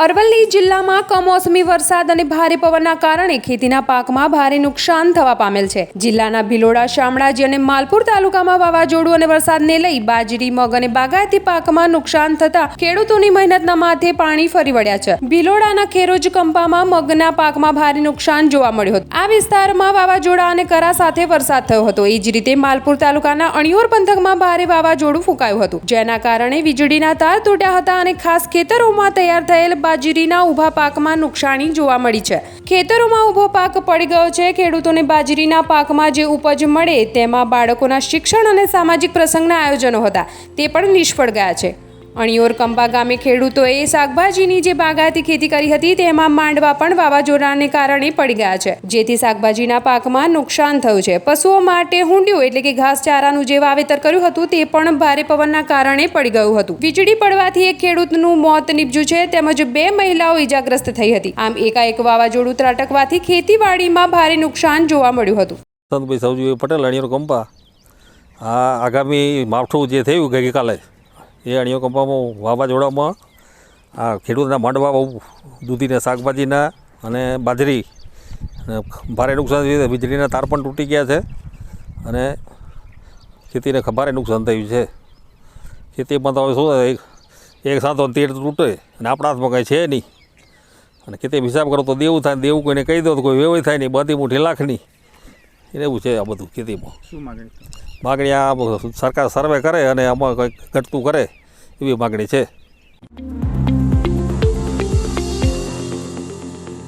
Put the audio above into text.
અરવલ્લી જિલ્લામાં કમોસમી વરસાદ અને ભારે પવનના કારણે ખેતીના પાકમાં ભારે નુકસાન થવા પામેલ છે. જિલ્લાના ભિલોડા, શામળાજી અને માલપુર તાલુકામાં વાવાઝોડું અને વરસાદને લઈ બાજરી, મગ અને બાગાયતી પાકમાં નુકસાન થતા ખેડૂતોની મહેનતના માથે પાણી ફરી વળ્યા છે. ભિલોડાના ખેરોજ કંપામાં મગના પાકમાં ભારે નુકસાન જોવા મળ્યું હતું. આ વિસ્તારમાં વાવાઝોડા અને કરા સાથે વરસાદ થયો હતો. એ જ રીતે માલપુર તાલુકાના અણિયોર પંથકમાં ભારે વાવાઝોડું ફૂંકાયું હતું. જેના કારણે વીજળીના તાર તૂટ્યા હતા અને ખાસ ખેતરોમાં તૈયાર થયેલ બાજરીના ઊભા પાકમાં નુકસાની જોવા મળી છે. ખેતરોમાં ઊભો પાક પડી ગયો છે. ખેડૂતોને બાજરીના પાકમાં જે ઉપજ મળે તેમાં બાળકોના શિક્ષણ અને સામાજિક પ્રસંગના આયોજનો હતા. તે પણ નિષ્ફળ ગયા છે. અણિયોર કંપા ગામે ખેડૂતોએ શાકભાજીની જે બાગાયતી ખેતી કરી હતી, તેમાં માંડવા પણ વાવાઝોડાને કારણે પડી ગયા છે. જેથી શાકભાજીના પાકમાં નુકસાન થયું છે. પશુઓ માટે હુંડિયું એટલે કે ઘાસચારાનું જે વાવેતર કર્યું હતું, તે પણ ભારે પવનના કારણે પડી ગયું હતું. વીજળી પડવાથી એક ખેડૂતનું મોત નીપજ્યું છે, તેમજ બે મહિલાઓ ઈજાગ્રસ્ત થઈ હતી. આમ એકાએક વાવાઝોડું ત્રાટકવાથી ખેતીવાડીમાં ભારે નુકસાન જોવા મળ્યું હતું. સંતભાઈ પટેલ, અણિયોર કંપા. આ આગામી માવઠું જે થયું ગઈકાલે એ અણીઓ કંપામાં વાવાઝોડામાં આ ખેડૂતના માંડવા બહુ દૂધીને શાકભાજીના અને બાજરી ભારે નુકસાન થયું છે. વીજળીના તાર પણ તૂટી ગયા છે અને ખેતીને ભારે નુકસાન થયું છે. ખેતીમાં તો હવે શું એક સાથો તેર તૂટે અને આપણા હાથમાં કાંઈ છે નહીં. અને ખેતી હિસાબ કરો તો દેવું થાય દેવું, કોઈને કહી દો તો કોઈ વ્યવહાર થાય નહીં, બધી લાખની નહીં એવું છે આ બધું ખેતીમાં. શું માગણી માગણી આ સરકાર સર્વે કરે અને આમાં કંઈક ઘટતું કરે એવી માગણી છે.